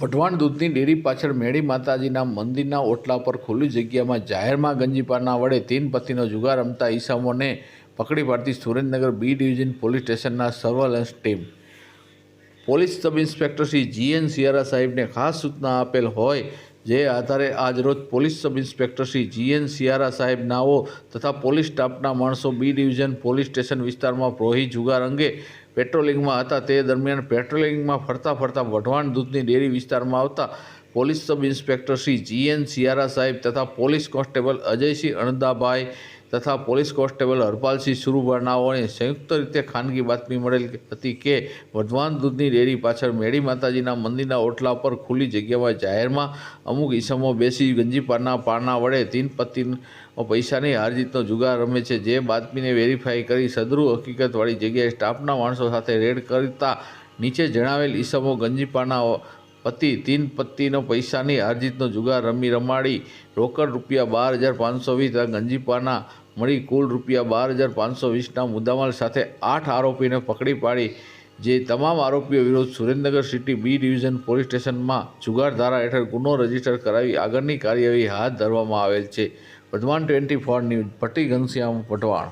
વઢવાણ દૂધની ડેરી પાછળ મેળી માતાજીના મંદિરના ઓટલા પર ખુલ્લી જગ્યામાં જાહેરમાં ગંજીપાના વડે તીન પતિનો જુગાર રમતા ઈસામોને પકડી પાડતી સુરેન્દ્રનગર બી ડિવિઝન પોલીસ સ્ટેશનના surveillance team. Police sub inspector Shri GN Siyara સાહેબને ખાસ સૂચના આપેલ હોય, જે આધારે આજરોજ police sub inspector Shri GN Siyara સાહેબ નાઓ તથા પોલીસ સ્ટાફના માણસો બી ડિવિઝન પોલીસ સ્ટેશન વિસ્તારમાં પ્રોહી જુગાર અંગે પેટ્રોલિંગમાં હતા. તે દરમિયાન પેટ્રોલિંગમાં ફરતા ફરતા વઢવાણ દૂધની ડેરી વિસ્તારમાં આવતા police sub inspector Shri GN Siyara સાહેબ તથા પોલીસ કોન્સ્ટેબલ અજયસિંહ અણદાભાઈ તથા પોલીસ કોન્સ્ટેબલ હરપાલસિંહ સુરુબાનાઓને સંયુક્ત રીતે ખાનગી બાતમી મળેલ હતી કે વધવાન દૂધની ડેરી પાછળ મેળી માતાજીના મંદિરના ઓટલા પર ખુલ્લી જગ્યામાં જાહેરમાં અમુક ઈસમો બેસી ગંજીપાના પાના વડે તીન પત્તી પૈસાની હારજીતનો જુગાર રમે છે. જે બાતમીને વેરીફાઈ કરી સદરૂ હકીકતવાળી જગ્યાએ સ્ટાફના માણસો સાથે રેડ કરતા નીચે જણાવેલ ઈસમો ગંજીપાના પતિ, તીન પત્તીનો પૈસાની હારજીતનો જુગાર રમી રમાડી રોકડ રૂપિયા બાર હજાર પાંચસો વીસ ગંજીપાના મળી કુલ રૂપિયા બાર હજાર પાંચસો વીસના મુદ્દામાલ સાથે આઠ આરોપીને પકડી પાડી, જે તમામ આરોપીઓ વિરુદ્ધ Surendranagar city B division police સ્ટેશનમાં જુગાર ધારા હેઠળ ગુનો રજિસ્ટર કરાવી આગળની કાર્યવાહી હાથ ધરવામાં આવેલ છે. Vardhman twenty four news, Bhatti Ghanshyam Wadhwan